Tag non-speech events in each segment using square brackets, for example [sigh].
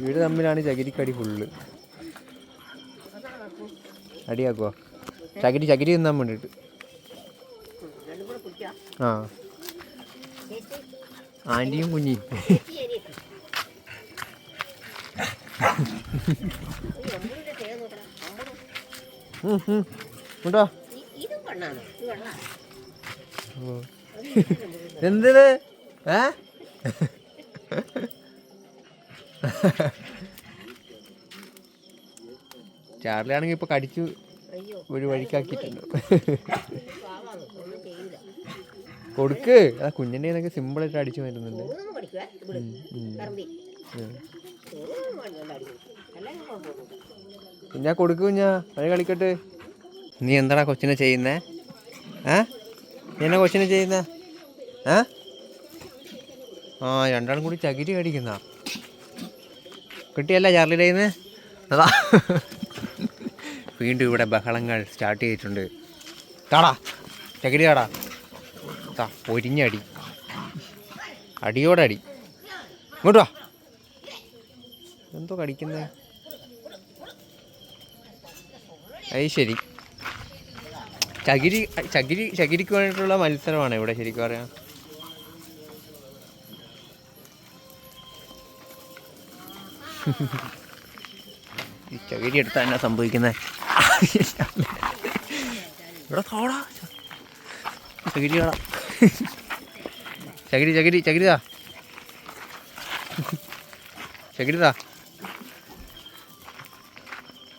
വീട് തമ്മിലാണ് ചകിരിക്കടി ഫുള്ള് അടിയാക്കുവോ? ചകിരി ചകിരി തിന്നാൻ വേണ്ടിട്ട് ആ. ആന്റിയും കുഞ്ഞിയും. ഉണ്ടോ? ശരിയിട്ട് അമ്പൂരിന്റെ ചാർലി ആണെങ്കിൽ ഇപ്പൊ കടിച്ചു ഒരു വഴിക്കാക്കിയിട്ടുണ്ട്. ചെയ്യില്ല കൊടുക്ക്. ആ കുഞ്ഞിന്റെ കയ്യിന്നൊക്കെ സിമ്പിളായിട്ട് അടിച്ചു വരുന്നുണ്ട്. കുഞ്ഞാ കൊടുക്ക് കുഞ്ഞാ. വഴി കളിക്കട്ടെ. നീ എന്താടാ കൊച്ചിനെ ചെയ്യുന്നേ? ഏ നീ എന്നാ കൊച്ചിനെ ചെയ്യുന്നേ? ഏ ആ രണ്ടാളും കൂടി ചകിരി കടിക്കുന്ന കിട്ടിയല്ല ചാർലിയുടെ അതാ. വീണ്ടും ഇവിടെ ബഹളങ്ങൾ സ്റ്റാർട്ട് ചെയ്തിട്ടുണ്ട്. താടാ ചകിരി താടാ. താ പൊരിഞ്ഞടി അടിയോടടി. അടി ഇങ്ങോട്ട് വാ. എന്തോ കടിക്കുന്നേ? അത് ശരി. ചകിരി ചകിരി ചകിരിക്ക് വേണ്ടിയിട്ടുള്ള മത്സരമാണ് ഇവിടെ ശരിക്കും പറയാം [laughs] ഈ ചകിരി എടുത്താൽ എന്നാ സംഭവിക്കുന്നത് ഇവിടെ തോടാ? ചകിരി കാണാ. ചകിരി ചകിരി ചകിരിതാ ചകിരിതാ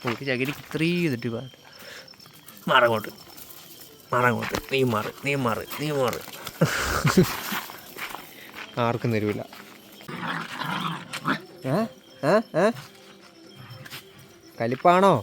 നമുക്ക് ചകിരിക്ക് ഇത്രയും ചെയ്തിട്ട് പാ മാറങ്ങോട്ട് മാറങ്ങോട്ട് നീ മാറ് നീ മാറ് നീ മാറ്. ആർക്കും ഏ കലിപ്പാണോ?